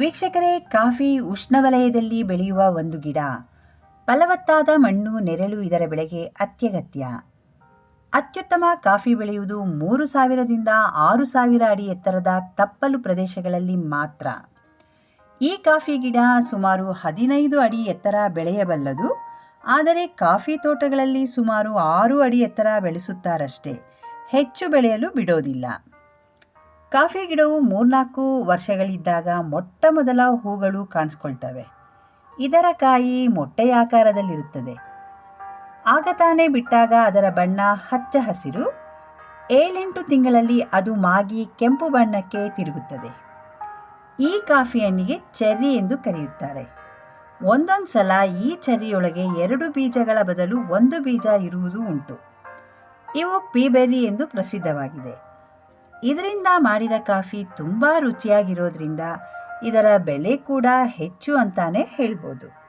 ವೀಕ್ಷಕರೇ, ಕಾಫಿ ಉಷ್ಣವಲಯದಲ್ಲಿ ಬೆಳೆಯುವ ಒಂದು ಗಿಡ. ಫಲವತ್ತಾದ ಮಣ್ಣು, ನೆರಳು ಇದರ ಬೆಳೆಗೆ ಅತ್ಯಗತ್ಯ. ಅತ್ಯುತ್ತಮ ಕಾಫಿ ಬೆಳೆಯುವುದು ಮೂರು ಸಾವಿರದಿಂದ ಆರು ಸಾವಿರ ಅಡಿ ಎತ್ತರದ ತಪ್ಪಲು ಪ್ರದೇಶಗಳಲ್ಲಿ ಮಾತ್ರ. ಈ ಕಾಫಿ ಗಿಡ ಸುಮಾರು ಹದಿನೈದು ಅಡಿ ಎತ್ತರ ಬೆಳೆಯಬಲ್ಲದು, ಆದರೆ ಕಾಫಿ ತೋಟಗಳಲ್ಲಿ ಸುಮಾರು ಆರು ಅಡಿ ಎತ್ತರ ಬೆಳೆಸುತ್ತಾರಷ್ಟೇ. ಹೆಚ್ಚು ಬೆಳೆಯಲು ಬಿಡೋದಿಲ್ಲ. ಕಾಫಿ ಗಿಡವು ಮೂರ್ನಾಲ್ಕು ವರ್ಷಗಳಿದ್ದಾಗ ಮೊಟ್ಟ ಮೊದಲ ಹೂಗಳು ಕಾಣಿಸ್ಕೊಳ್ತವೆ. ಇದರ ಕಾಯಿ ಮೊಟ್ಟೆಯಾಕಾರದಲ್ಲಿರುತ್ತದೆ ಆಗ ತಾನೇ ಬಿಟ್ಟಾಗ ಅದರ ಬಣ್ಣ ಹಚ್ಚ ಹಸಿರು. ಏಳೆಂಟು ತಿಂಗಳಲ್ಲಿ ಅದು ಮಾಗಿ ಕೆಂಪು ಬಣ್ಣಕ್ಕೆ ತಿರುಗುತ್ತದೆ. ಈ ಕಾಫಿ ಹಣ್ಣಿಗೆ ಚೆರ್ರಿ ಎಂದು ಕರೆಯುತ್ತಾರೆ. ಒಂದೊಂದು ಸಲ ಈ ಚೆರ್ರಿಯೊಳಗೆ ಎರಡು ಬೀಜಗಳ ಬದಲು ಒಂದು ಬೀಜ ಇರುವುದು ಉಂಟು. ಇವು ಪೀಬೆರಿ ಎಂದು ಪ್ರಸಿದ್ಧವಾಗಿದೆ. ಇದರಿಂದ ಮಾಡಿದ ಕಾಫಿ ತುಂಬ ರುಚಿಯಾಗಿರೋದ್ರಿಂದ ಇದರ ಬೆಲೆ ಕೂಡ ಹೆಚ್ಚು ಅಂತಾನೆ ಹೇಳ್ಬೋದು.